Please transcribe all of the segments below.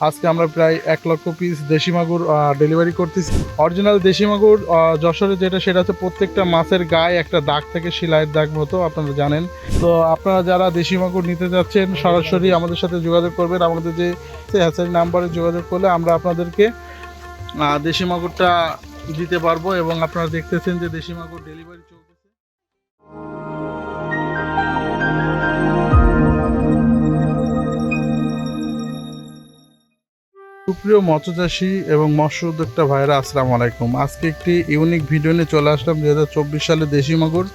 আজকে আমরা প্রায় এক লক্ষ পিস দেশি মাগুর ডেলিভারি করতেছি। অরিজিনাল দেশি মাগুর যশোরে যেটা, সেটা হচ্ছে প্রত্যেকটা মাছের গায়ে একটা দাগ থাকে, সেলাইয়ের দাগ মতো, আপনারা জানেন। তো আপনারা যারা দেশি মাগুর নিতে যাচ্ছেন, সরাসরি আমাদের সাথে যোগাযোগ করবেন। আমাদের যে হ্যাচারি নাম্বারে যোগাযোগ করলে আমরা আপনাদেরকে দেশি মাগুরটা দিতে পারব এবং আপনারা দেখতেছেন যে দেশি মাগুর ডেলিভারি সুপ্রিয় মৎস্যচাষী এবং মৎস্য উদ্যোক্তা ভাইরা আসসালামু আলাইকুম। আজকে একটি ইউনিক ভিডিও নিয়ে চলে আসলাম দু হাজার চব্বিশ সালে দেশি মাগুর।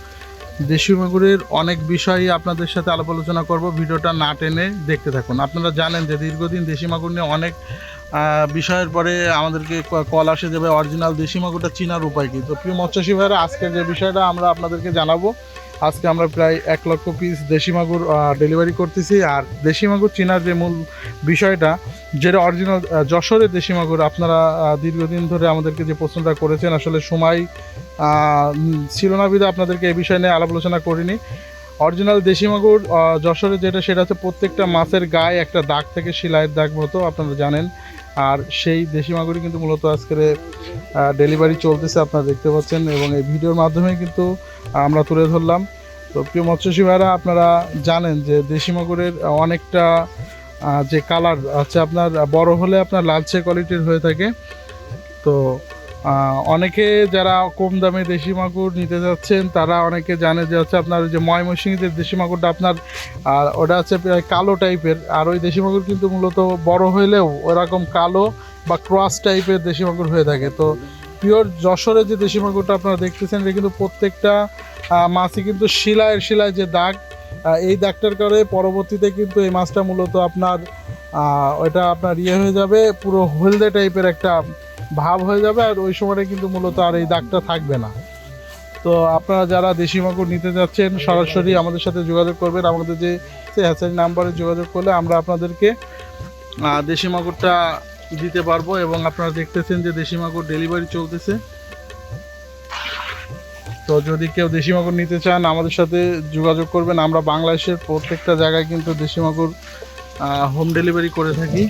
দেশি মাগুরের অনেক বিষয়ই আপনাদের সাথে আলাপ আলোচনা করব। ভিডিওটা না টেনে দেখতে থাকুন। আপনারা জানেন যে দীর্ঘদিন দেশি মাগুর নিয়ে অনেক বিষয়ের পরে আমাদেরকে কল আসে যাবে অরিজিনাল দেশি মাগুরটা চিনার উপায় কী? তো প্রিয় মৎস্যচাষী ভাইরা আজকের যে বিষয়টা আমরা আপনাদেরকে জানাব, আজকে আমরা প্রায় এক লক্ষ পিস দেশি মাগুর ডেলিভারি করতেছি। আর দেশি মাগুর চিনার যে মূল বিষয়টা যেটা অরিজিনাল যশোরের দেশি মাগুর আপনারা দীর্ঘদিন ধরে আমাদেরকে যে প্রশ্নটা করেছেন, আসলে সময় ছিল না বিধে আপনাদেরকে এই বিষয় নিয়ে আলাপ আলোচনা করিনি। অরিজিনাল দেশি মাগুর যশোরে যেটা, সেটা হচ্ছে প্রত্যেকটা মাছের গায়ে একটা দাগ থেকে, সেলাইয়ের দাগ মতো আপনারা জানেন। আর সেই দেশি মাগুরই কিন্তু মূলত আজকের ডেলিভারি চলতেছে, আপনারা দেখতে পাচ্ছেন, এবং এই ভিডিওর মাধ্যমে কিন্তু আমরা তুলে ধরলাম। তো প্রিয় মৎস্যজীবী ভাইরা, আপনারা জানেন যে দেশি মাগুরের অনেকটা যে কালার হচ্ছে আপনার বড় হলে আপনার লালচে কোয়ালিটির হয়ে থাকে। তো অনেকে যারা কম দামে দেশি মাগুর নিতে যাচ্ছেন, তারা অনেকে জানে যে হচ্ছে আপনার ওই যে ময়মনসিংহের দেশি মাগুরটা আপনার, আর ওটা হচ্ছে প্রায় কালো টাইপের আর ওই দেশি মাগুর কিন্তু মূলত বড় হইলেও ওরকম কালো বা ক্রস টাইপের দেশি মাগুর হয়ে থাকে। তো পিওর যশোরের যে দেশি মাগুরটা আপনারা দেখতেছেন, এটা কিন্তু প্রত্যেকটা মাছই কিন্তু শিলায়ের শিলায় যে দাগ এই দাগটার কারণে পরবর্তীতে কিন্তু এই মাছটা মূলত আপনার ওইটা আপনার ইয়ে হয়ে যাবে, পুরো হলদে টাইপের একটা ভাব হয়ে যাবে, আর ওই সময়টা কিন্তু মূলত আর এই দাগটা থাকবে না। তো আপনারা যারা দেশি মাগুর নিতে যাচ্ছেন, সরাসরি আমাদের সাথে যোগাযোগ করবেন। আমাদের যে হ্যাচারি নাম্বারে যোগাযোগ করলে আমরা আপনাদেরকে দেশি মাগুরটা দিতে পারব এবং আপনারা দেখতেছেন যে দেশি মাগুর ডেলিভারি চলতেছে। তো যদি কেউ দেশি মাগুর নিতে চান, আমাদের সাথে যোগাযোগ করবেন। আমরা বাংলাদেশের প্রত্যেকটা জায়গায় কিন্তু দেশি মাগুর হোম ডেলিভারি করে থাকি।